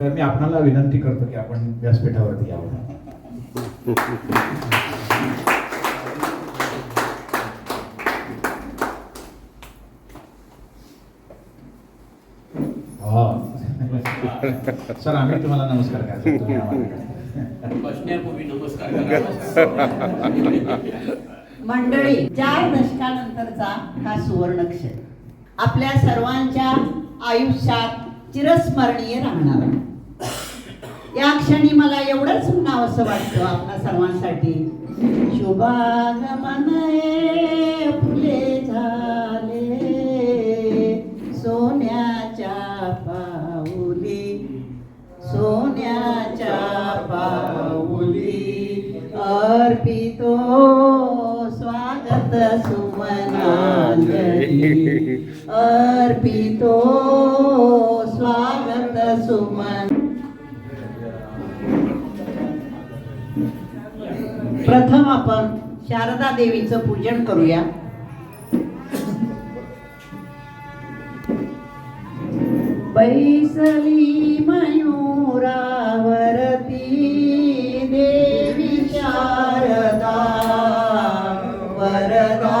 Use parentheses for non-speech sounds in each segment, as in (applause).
तर मी आपणाला विनंती करतो की आपण व्यासपीठावरती यावं. हो. सर आम्ही तुम्हाला नमस्कार. मंडळी चार दशकानंतरचा हा सुवर्णक्षण. आपल्या सर्वांच्या आयुष्यात चिरस्मरणीय राहणार या क्षणी मला एवढंच म्हणावंसं वाटतं आपल्या सर्वांसाठी. शुभागमन फुले झाले सोन्याच्या पाऊली सोन्याच्या पाऊली अर्पितो स्वागत सुमनांजली. (laughs) अर्पितो स्वागत सुमन प्रथम आपण शारदा देवीचं पूजन करूया. बैसली मयूरावरती देवी शारदा वरदा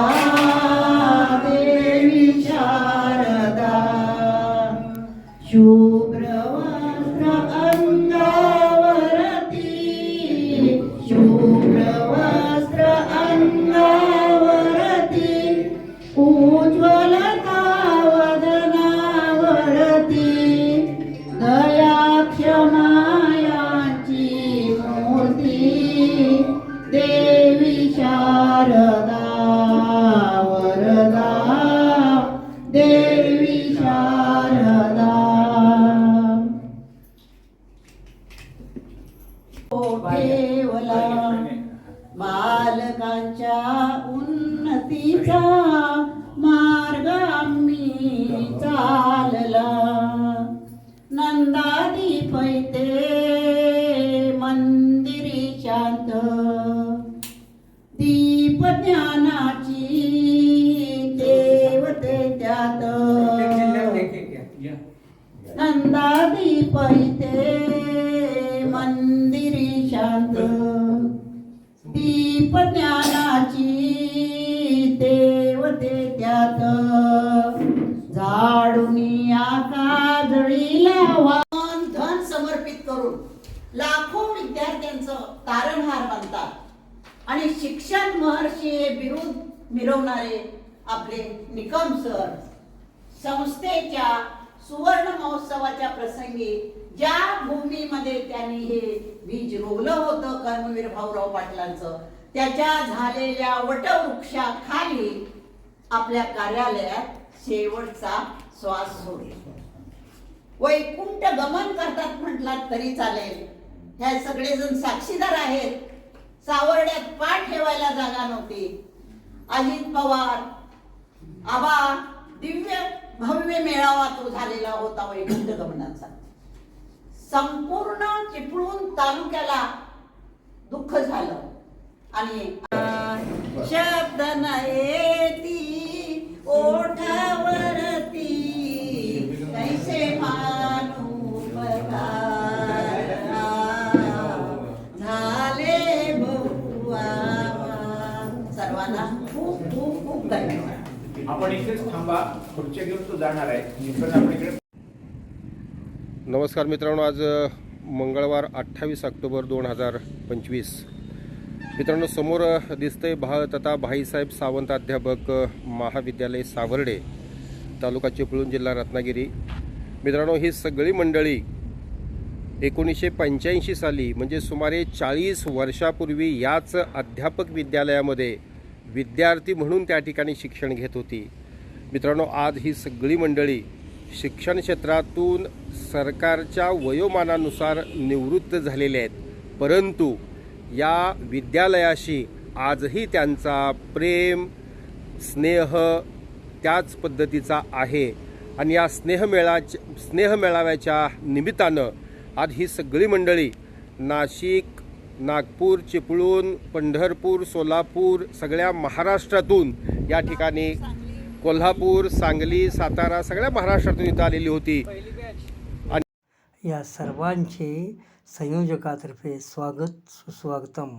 देवी शारदा. शू क्षमायांची मूर्ती देवी शारदा वरदा. देवी शारदा. ठेवला बालकांच्या उन्नतीचा मार्ग आम्ही चालला. नंदादी पैते मंदिरी शांत दीप ज्ञानाची देवते त्यात या. पैते मंदिरी शांत दीप ज्ञानाची देवते त्यात झाडूनी आता लाखो विद्यार्थ्यांचं तारणहार बनतात. आणि शिक्षण महर्षी हे मिरवणारे आपले निकम सर संस्थेच्या सुवर्ण महोत्सवाच्या प्रसंगी ज्या भूमीमध्ये त्यांनी हे बीज रोवलं होतं कर्मवीर भाऊराव पाटलांचं त्याच्या झालेल्या वटवृक्षाखाली आपल्या कार्यालयात शेवटचा श्वास सोडला. वैकुंठ गमन करतात म्हटलात तरी चालेल. ह्या सगळेजण साक्षीदार आहेत. सावर्ड्यात पाठ ठेवायला जागा नव्हती. अजित पवार आबा दिव्य भव्य मेळावा तो झालेला होता वैकुंठ गमनाचा संपूर्ण चिपळूण तालुक्याला दुःख झालं. आणि शब्द नाही. सर्वांना खूप खूप खूप धन्यवाद आपण इथेच थांबा खुर्च्या घेऊन तो जाणार आहे. नमस्कार मित्रांनो आज मंगळवार अठ्ठावीस ऑक्टोबर दोन हजार पंचवीस. मित्रांनो समोर दिसतंय भा तथा भाईसाहेब सावंत अध्यापक महाविद्यालय सावर्डे तालुका चिपळूण जिल्हा रत्नागिरी. मित्रांनो ही सगळी मंडळी एकोणीसशे पंच्याऐंशी साली म्हणजे सुमारे चाळीस वर्षापूर्वी याच अध्यापक विद्यालयामध्ये विद्यार्थी म्हणून त्या ठिकाणी शिक्षण घेत होती. मित्रांनो आज ही सगळी मंडळी शिक्षण क्षेत्रातून सरकारच्या वयोमानानुसार निवृत्त झालेले आहेत. परंतु या विद्यालयाशी आजही त्यांचा प्रेम स्नेह त्याच पद्धतीचा आहे. आणि या स्नेहमेळा स्नेहमेळाव्याच्या निमित्तानं आज ही सगळी मंडळी नाशिक नागपूर चिपळूण पंढरपूर सोलापूर सगळ्या महाराष्ट्रातून या ठिकाणी कोल्हापूर सांगली सातारा सगळ्या महाराष्ट्रातून इथं आलेली होती. आणि या सर्वांचे संयोजकातर्फे स्वागत सुस्वागतम.